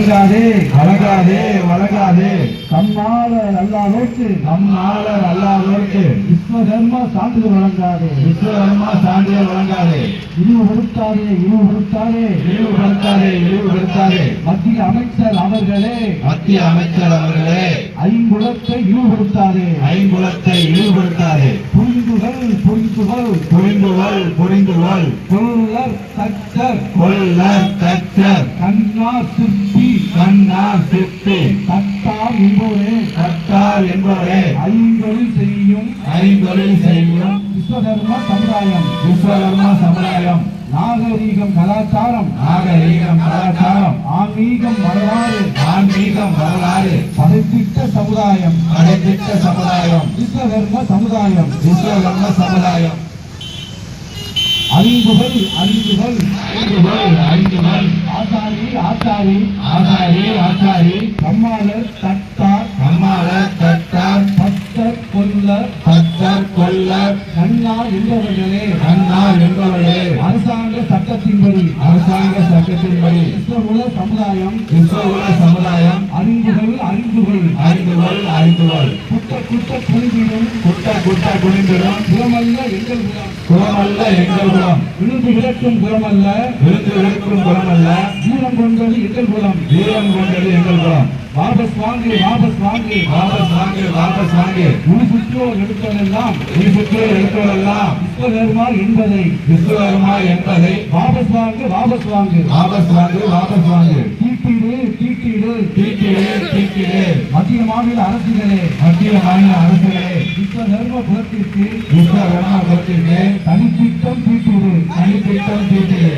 வழங்காதே வழங்காதே வழங்காதே. தம்மால அல்லாதோர்க்கு நம்மால அல்லாதவருக்கு விஸ்வ தர்ம சான்றிதழ் வழங்காதே. விஸ்வகர்மா சான்றிதழ் வழங்காதே. இழிவுபடுத்தாதே இழிவுபடுத்தாதே இழிவுபடுத்தாதே இழிவுபடுத்தாதே மத்திய அமைச்சர் அவர்களே. மத்திய அமைச்சர் அவர்களே. ஐங்குலத்தை இழிவுபடுத்தாதே ஐங்குலத்தை இழிவுபடுத்தாதே புரிந்துகள் புரிந்துகள். புரிந்துகொள் புரிந்துகொள். கொல்லர் தச்சர் கொல்லர் தச்சர் கண்ணா சிற்பி கண்ணா சிப்பி தத்தார் என்போரே கட்டார் என்பவரே. ஐந்தொழில் செய்யும். ஐந்தொழில் செய்யும். விஸ்வதர்ம சமுதாயம். விஸ்வகர்மா சமுதாயம். நாகரீகம் கலாச்சாரம். நாகரீகம் கலாச்சாரம். ஆன்மீகம் வரலாறு. ஆன்மீகம் வரலாறு. படைத்திட்ட சமுதாயம். அடைத்திட்ட சமுதாயம். விஸ்வதர்ம சமுதாயம். விஸ்வகர்ம சமுதாயம். அறிவுகள் அறிந்துகொள் அறிந்துகொள் ஆசாரி ஆசாரி ஆசாரி. கொல்லர் பக்தர் கொல்லர் கண்ணா என்பவர்களே அண்ணார் என்பவர்களே அரசாங்க சட்டத்தின்படி. அரசாங்க சட்டத்தின்படி. விஸ்வகுல சமுதாயம். விஸ்வகுல சமுதாயம். அறிவுகள் அறிவுகள். அறிந்துகொள் அறிந்துகொள் குட்ட குட்ட குழுவிடும் குட்ட குட்ட குனிந்திடும். குலமல்ல எங்கள் குலம் குலமல்ல எங்கள் குலம் விழுந்து விளக்கும் குலமல்ல விருந்து விழுக்கும் குலமல்ல வீரம் கொண்டது எங்கள் குலம் வீரம் கொண்டது எங்கள் குலம் வாபஸ் வாங்கி வாபஸ் வாங்கி. வாபஸ் வாங்கி வாபஸ் வாங்கி. உள் சுற்றோர் எடுத்ததெல்லாம் சுற்று எடுப்பதெல்லாம் விஸ்வகர்மா என்பதை. விஸ்வகர்மா என்பதை. வாபஸ் வாங்கு வாபஸ் வாங்கு. வாபஸ் வாங்கு வாபஸ் வாங்கு. தீட்டிடு தீட்டிடு. தீக்கிலே தீக்கிலே மத்திய மாநில அரசுகளே. மத்திய மாநில அரசுகளே. விஸ்வகர்ம குலத்திற்கு விஸ்வகர்மா குலத்திற்கு தனித்திட்டம் தீட்டிடு. தனித்திட்டம் தீட்டிலே